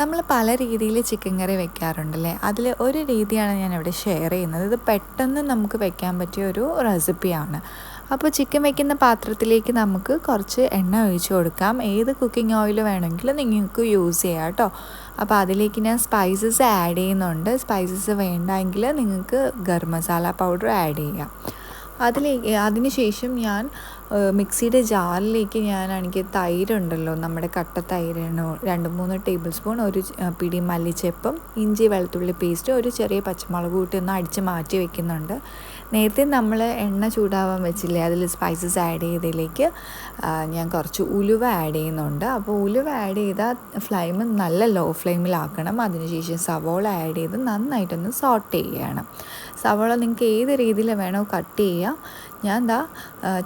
നമ്മൾ പല രീതിയിൽ ചിക്കൻ കറി വെക്കാറുണ്ടല്ലേ? അതിൽ ഒരു രീതിയാണ് ഞാൻ ഇവിടെ ഷെയർ ചെയ്യുന്നത്. ഇത് പെട്ടെന്ന് നമുക്ക് വെക്കാൻ പറ്റിയ ഒരു റെസിപ്പിയാണ് അപ്പോൾ ചിക്കൻ വെക്കുന്ന പാത്രത്തിലേക്ക് നമുക്ക് കുറച്ച് എണ്ണ ഒഴിച്ച് കൊടുക്കാം. ഏത് കുക്കിംഗ് ഓയിൽ വേണമെങ്കിലും നിങ്ങൾക്ക് യൂസ് ചെയ്യാം കേട്ടോ. അപ്പോൾ അതിലേക്ക് ഞാൻ സ്പൈസസ് ആഡ് ചെയ്യുന്നുണ്ട്. സ്പൈസസ് വേണ്ടെങ്കിൽ നിങ്ങൾക്ക് ഗരം മസാല പൗഡർ ആഡ് ചെയ്യാം. അതിലേക്ക് അതിനുശേഷം ഞാൻ മിക്സിയുടെ ജാറിലേക്ക് ഞാൻ ഞാനാണെങ്കിൽ തൈരുണ്ടല്ലോ നമ്മുടെ കട്ട തൈരാണ് രണ്ട് മൂന്ന് ടേബിൾ സ്പൂൺ ഒരു പിടി മല്ലിച്ചെപ്പും ഇഞ്ചി വെളുത്തുള്ളി പേസ്റ്റ് ഒരു ചെറിയ പച്ചമുളക് കൂട്ടി ഒന്ന് അടിച്ച് മാറ്റി വെക്കുന്നുണ്ട്. നേരത്തെ നമ്മൾ എണ്ണ ചൂടാവാൻ വെച്ചില്ലേ അതിൽ സ്പൈസസ് ആഡ് ചെയ്തതിലേക്ക് ഞാൻ കുറച്ച് ഉലുവ ആഡ് ചെയ്യുന്നുണ്ട്. അപ്പോൾ ഉലുവ ആഡ് ചെയ്താൽ ഫ്ലെയിം നല്ല ലോ ഫ്ലെയിമിലാക്കണം അതിനുശേഷം സവോള ആഡ് ചെയ്ത് നന്നായിട്ടൊന്ന് സോട്ട് ചെയ്യണം. സവോള നിങ്ങൾക്ക് ഏത് രീതിയിൽ വേണോ കട്ട് ചെയ്യാം. ഞാൻ ദാ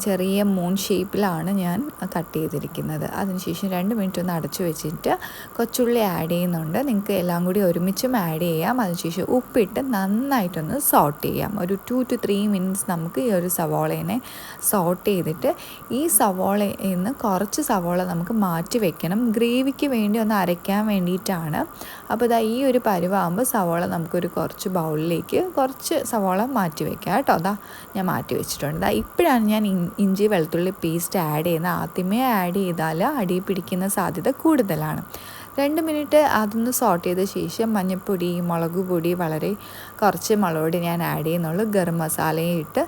ചെറിയ മൂൺ ഷേപ്പിലാണ് ഞാൻ കട്ട് ചെയ്തിരിക്കുന്നത്. അതിനുശേഷം രണ്ട് മിനിറ്റ് ഒന്ന് അടച്ചു വെച്ചിട്ട് കൊച്ചുള്ളി ആഡ് ചെയ്യുന്നുണ്ട്. നിങ്ങൾക്ക് എല്ലാം കൂടി ഒരുമിച്ചും ആഡ് ചെയ്യാം. അതിനുശേഷം ഉപ്പിട്ട് നന്നായിട്ടൊന്ന് സോട്ട് ചെയ്യാം. ഒരു ടു ടു ത്രീ മിനിറ്റ്സ് നമുക്ക് ഈ ഒരു സവോളേനെ സോട്ട് ചെയ്തിട്ട് ഈ സവോളയിൽ നിന്ന് കുറച്ച് സവോള നമുക്ക് മാറ്റി വെക്കണം. ഗ്രേവിക്ക് വേണ്ടി ഒന്ന് അരയ്ക്കാൻ വേണ്ടിയിട്ടാണ്. അപ്പോൾ ഇതാ ഈ ഒരു പരുവാകുമ്പോൾ സവോള നമുക്കൊരു കുറച്ച് ബൗളിലേക്ക് കുറച്ച് സവോള മാറ്റി വെക്കാം. കേട്ടോ അതാ ഞാൻ മാറ്റി വെച്ചിട്ടുണ്ട്. ഇതാ ഇപ്പോഴാണ് ഞാൻ ഇഞ്ചി വെളുത്തുള്ളി പേസ്റ്റ് ആഡ് ചെയ്യുന്നത്. ആദ്യമേ ആഡ് ചെയ്താൽ അടി പിടിക്കുന്ന സാധ്യത കൂടുതലാണ്. രണ്ട് മിനിറ്റ് അതൊന്ന് സോട്ട് ചെയ്ത ശേഷം മഞ്ഞൾപ്പൊടി മുളക് പൊടി വളരെ കുറച്ച് മുളക് ഞാൻ ആഡ് ചെയ്യുന്നുള്ളൂ. ഗരം മസാലയും ഇട്ട്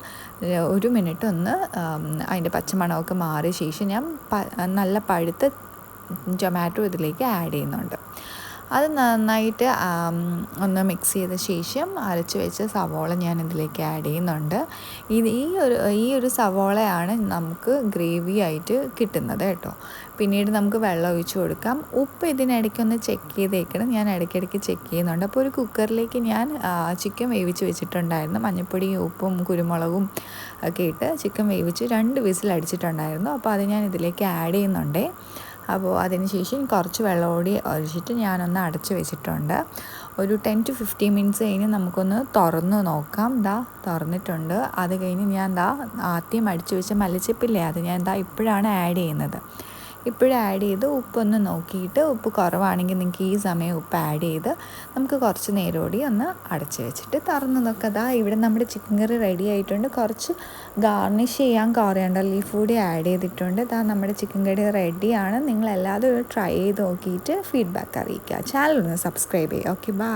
ഒരു മിനിറ്റ് ഒന്ന് അതിന്റെ പച്ചമണമൊക്കെ മാറിയ ശേഷം ഞാൻ നല്ല പഴുത്ത ടൊമാറ്റോ ഇതിലേക്ക് ആഡ് ചെയ്യുന്നുണ്ട്. അത് നന്നായിട്ട് ഒന്ന് മിക്സ് ചെയ്ത ശേഷം അരച്ച് വെച്ച സവോള ഞാൻ ഇതിലേക്ക് ആഡ് ചെയ്യുന്നുണ്ട്. ഇത് ഈ ഒരു ഈ ഒരു സവോളയാണ് നമുക്ക് ഗ്രേവി ആയിട്ട് കിട്ടുന്നത് കേട്ടോ. പിന്നീട് നമുക്ക് വെള്ളം ഒഴിച്ച് കൊടുക്കാം. ഉപ്പ് ഇതിനിടയ്ക്ക് ഒന്ന് ചെക്ക് ചെയ്തേക്കണം. ഞാൻ ഇടയ്ക്കിടയ്ക്ക് ചെക്ക് ചെയ്യുന്നുണ്ട്. അപ്പോൾ ഒരു കുക്കറിലേക്ക് ഞാൻ ചിക്കൻ വേവിച്ച് വെച്ചിട്ടുണ്ടായിരുന്നു. മഞ്ഞൾപ്പൊടിയും ഉപ്പും കുരുമുളകും ഒക്കെ ഇട്ട് ചിക്കൻ വേവിച്ച് രണ്ട് വിസിൽ അടിച്ചിട്ടുണ്ടായിരുന്നു അപ്പോൾ അത് ഞാൻ ഇതിലേക്ക് ആഡ് ചെയ്യുന്നുണ്ടേ. അപ്പോൾ അതിന് ശേഷം കുറച്ച് വെള്ളം കൂടി ഒഴിച്ചിട്ട് ഞാനൊന്ന് അടച്ചു വെച്ചിട്ടുണ്ട്. ഒരു ടെൻ ടു ഫിഫ്റ്റീൻ മിനിറ്റ്സ് കഴിഞ്ഞ് നമുക്കൊന്ന് തുറന്ന് നോക്കാം. ദാ തുറന്നിട്ടുണ്ട്. അത് കഴിഞ്ഞ് ഞാൻ ദാ ആദ്യം അടിച്ചു വെച്ച മല്ലിച്ചപ്പില്ലേ അത് ഞാൻ ദാ ഇപ്പോഴാണ് ആഡ് ചെയ്യുന്നത്. ഇപ്പോഴും ആഡ് ചെയ്ത് ഉപ്പൊന്ന് നോക്കിയിട്ട് ഉപ്പ് കുറവാണെങ്കിൽ നിങ്ങൾക്ക് ഈ സമയം ഉപ്പ് ആഡ് ചെയ്ത് നമുക്ക് കുറച്ച് നേരം കൂടി ഒന്ന് അടച്ച് വെച്ചിട്ട് തുറന്ന് നോക്കാം. അതാ ഇവിടെ നമ്മുടെ ചിക്കൻ കറി റെഡി ആയിട്ടുണ്ട്. കുറച്ച് ഗാർണിഷ് ചെയ്യാൻ കോറിയണ്ടർ ലീഫ് കൂടി ആഡ് ചെയ്തിട്ടുണ്ട്. ഇതാ നമ്മുടെ ചിക്കൻ കറി റെഡിയാണ് നിങ്ങളെല്ലാവരും ട്രൈ ചെയ്ത് നോക്കിയിട്ട് ഫീഡ്ബാക്ക് അറിയിക്കുക. ചാനൽ ഒന്ന് സബ്സ്ക്രൈബ് ചെയ്യുക. Okay bye